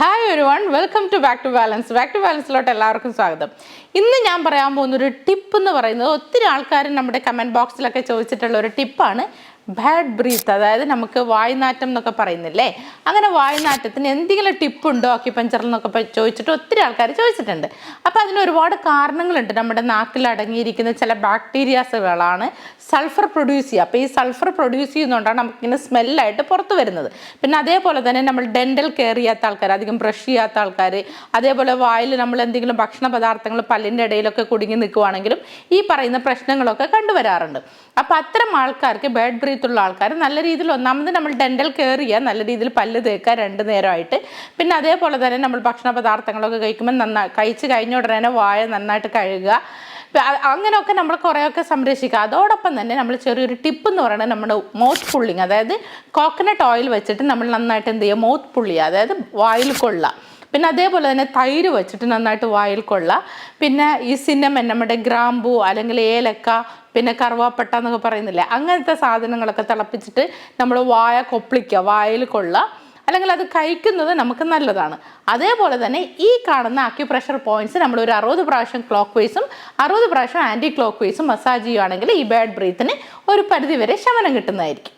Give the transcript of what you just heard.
Ha! Hi one welcome to back to balance back to ബാലൻസിലോട്ട് എല്ലാവർക്കും സ്വാഗതം. ഇന്ന് ഞാൻ പറയാൻ പോകുന്ന ഒരു ടിപ്പ് എന്ന് പറയുന്നത് ഒത്തിരി ആൾക്കാർ നമ്മുടെ കമന്റ് ബോക്സിലൊക്കെ ചോദിച്ചിട്ടുള്ള ഒരു ടിപ്പാണ് ബാഡ് ബ്രീത്ത് അതായത് നമുക്ക് വായുനാറ്റം എന്നൊക്കെ പറയുന്നില്ലേ? അങ്ങനെ വായുനാറ്റത്തിന് എന്തെങ്കിലും ടിപ്പ് ഉണ്ടോ? അക്യുപഞ്ചറിൽ എന്നൊക്കെ ചോദിച്ചിട്ട് ഒത്തിരി ആൾക്കാർ ചോദിച്ചിട്ടുണ്ട്. അപ്പോൾ അതിന് ഒരുപാട് കാരണങ്ങളുണ്ട് നമ്മുടെ നാക്കിൽ അടങ്ങിയിരിക്കുന്ന ചില ബാക്ടീരിയാസുകളാണ് സൾഫർ പ്രൊഡ്യൂസ് ചെയ്യുക. അപ്പോൾ ഈ സൾഫർ പ്രൊഡ്യൂസ് ചെയ്യുന്നതുകൊണ്ടാണ് നമുക്കിങ്ങനെ സ്മെല്ലായിട്ട് പുറത്ത് വരുന്നത്. പിന്നെ അതേപോലെ തന്നെ നമ്മൾ ഡെന്റൽ കെയർ ചെയ്യാത്ത ആൾക്കാർ അധികം ബ്രഷ് ചെയ്യാത്ത ആൾക്കാർ അതേപോലെ വായിൽ നമ്മൾ എന്തെങ്കിലും ഭക്ഷണ പദാർത്ഥങ്ങൾ പല്ലിന്റെ ഇടയിലൊക്കെ കുടുങ്ങി നിൽക്കുവാണെങ്കിലും ഈ പറയുന്ന പ്രശ്നങ്ങളൊക്കെ കണ്ടുവരാറുണ്ട്. അപ്പോൾ അത്തരം ആൾക്കാർക്ക് ബാഡ് ബ്രീത്ത് ഉള്ള ആൾക്കാർ നല്ല രീതിയിൽ ഒന്നാമത് നമ്മൾ ഡെന്റൽ കെയർ ചെയ്യുക നല്ല രീതിയിൽ പല്ല് തേക്കുക രണ്ട് നേരമായിട്ട്. പിന്നെ അതേപോലെ തന്നെ നമ്മൾ ഭക്ഷണ പദാർത്ഥങ്ങളൊക്കെ കഴിക്കുമ്പോൾ നന്നായി കഴിച്ച് കഴിഞ്ഞ ഉടനെ വായ നന്നായിട്ട് കഴുകുക. അങ്ങനെയൊക്കെ നമ്മൾ കുറേയൊക്കെ സംരക്ഷിക്കുക അതോടൊപ്പം തന്നെ നമ്മൾ ചെറിയൊരു ടിപ്പ് എന്ന് പറയുന്നത് നമ്മുടെ മൗത്ത് പുള്ളിങ് അതായത് കോക്കനട്ട് ഓയിൽ വെച്ചിട്ട് നമ്മൾ നന്നായിട്ട് എന്ത് ചെയ്യുക മൗത്ത് പുള്ളി അതായത് വായിൽ കൊള്ളുക പിന്നെ അതേപോലെ തന്നെ തൈര് വെച്ചിട്ട് നന്നായിട്ട് വായിൽ കൊള്ളുക പിന്നെ ഈ സിന്നമൻ നമ്മുടെ ഗ്രാമ്പൂ അല്ലെങ്കിൽ ഏലക്ക പിന്നെ കറുവാപ്പട്ട എന്നൊക്കെ പറയുന്നില്ലേ അങ്ങനത്തെ സാധനങ്ങളൊക്കെ തിളപ്പിച്ചിട്ട് നമ്മൾ വായ കൊപ്പിളിക്കുക വായിൽ കൊള്ളുക അല്ലെങ്കിൽ അത് കഴിക്കുന്നത് നമുക്ക് നല്ലതാണ്. അതേപോലെ തന്നെ ഈ കാണുന്ന അക്യുപ്രഷർ പോയിന്റ്സ് നമ്മൾ ഒരു അറുപത് പ്രാവശ്യം ക്ലോക്ക് വൈസും അറുപത് പ്രാവശ്യം ആന്റി ക്ലോക്ക് വൈസും മസാജ് ചെയ്യുകയാണെങ്കിൽ ഈ ബാഡ് ബ്രീത്തിന് ഒരു പരിധിവരെ ശമനം കിട്ടുന്നതായിരിക്കും.